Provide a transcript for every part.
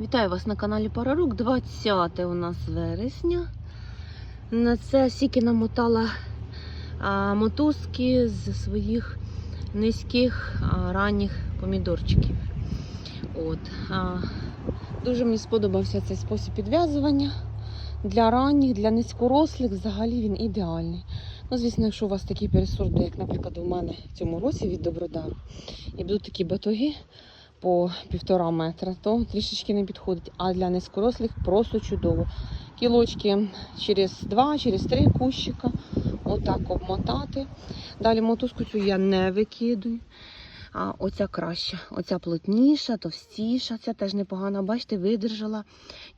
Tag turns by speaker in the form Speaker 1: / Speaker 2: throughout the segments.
Speaker 1: Вітаю вас на каналі Парарук. 20 у нас вересня. На це Сіки намотала мотузки з своїх низьких ранніх помідорчиків. От, дуже мені сподобався цей спосіб підв'язування. Для ранніх, для низькорослих взагалі він ідеальний. Ну, звісно, якщо у вас такі пересорти, як, наприклад, у мене в цьому році від Добродару, і будуть такі батоги, по півтора метра, то трішечки не підходить. А для низькорослих просто чудово. Кілочки через два, через три кущика. Отак обмотати. Далі мотузку цю я не викидую. А оця краща. Оця плотніша, товстіша. Ця теж непогана. Бачите, видержала,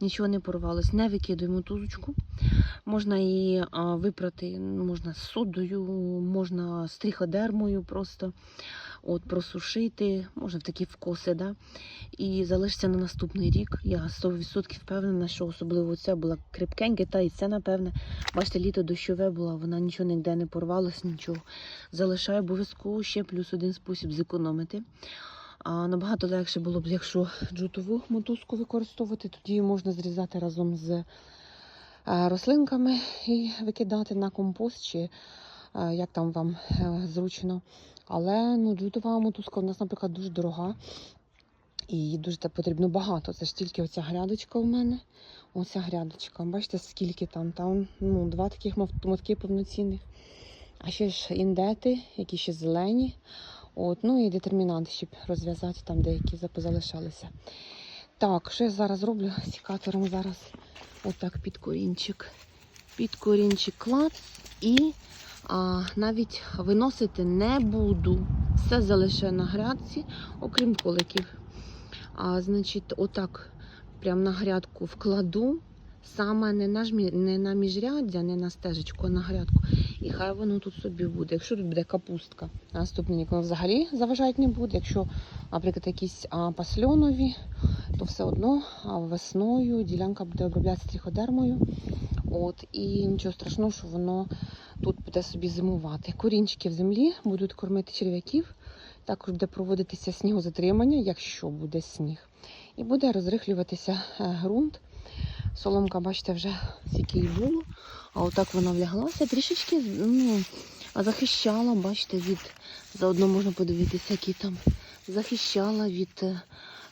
Speaker 1: нічого не порвалось. Не викидую мотузочку. Можна її випрати, можна з содою, можна з триходермою просто от просушити, можна в такі вкоси, да? і залишиться на наступний рік. Я 100% впевнена, що особливо ця була крепкенька, та і це, напевне, бачите, літо дощове було, вона нічого ніде не порвалась, нічого. Залишаю обов'язково ще плюс один спосіб зекономити. А набагато легше було б, якщо джутову мотузку використовувати, тоді її можна зрізати разом з е, рослинками і викидати на компост, чи як там вам е, зручно. Але ну, джутова мотузка у нас, наприклад, дуже дорога. І дуже потрібно багато. Це ж тільки оця грядочка у мене. Оця грядочка. Бачите, скільки там? Там ну, два таких мотки повноцінних. А ще ж індети, які ще зелені. От, ну і детермінанти, щоб розв'язати там деякі позалишалися. Так, що я зараз роблю? Сікатором зараз отак під корінчик. Під корінчик клац і а, навіть виносити не буду. Все залишаю на грядці, окрім коликів. А, значить, отак прямо на грядку вкладу. Саме не на, жмі, не на міжряддя, не на стежечку, а на грядку. І хай воно тут собі буде. Якщо тут буде капустка, наступний рік взагалі заважати не буде. Якщо, наприклад, якісь а, пасльонові, то все одно а, весною ділянка буде оброблятися триходермою. От, і нічого страшного, що воно тут буде собі зимувати. Корінчики в землі будуть кормити черв'яків. Також буде проводитися снігозатримання, якщо буде сніг. І буде розрихлюватися е, ґрунт. Соломка, бачите, вже скільки їй було. А отак вона вляглася, трішечки ну, захищала, бачите, від заодно можна подивитися, які там захищала від е,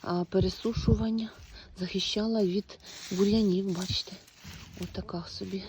Speaker 1: а, пересушування, захищала від бур'янів, бачите. Отака собі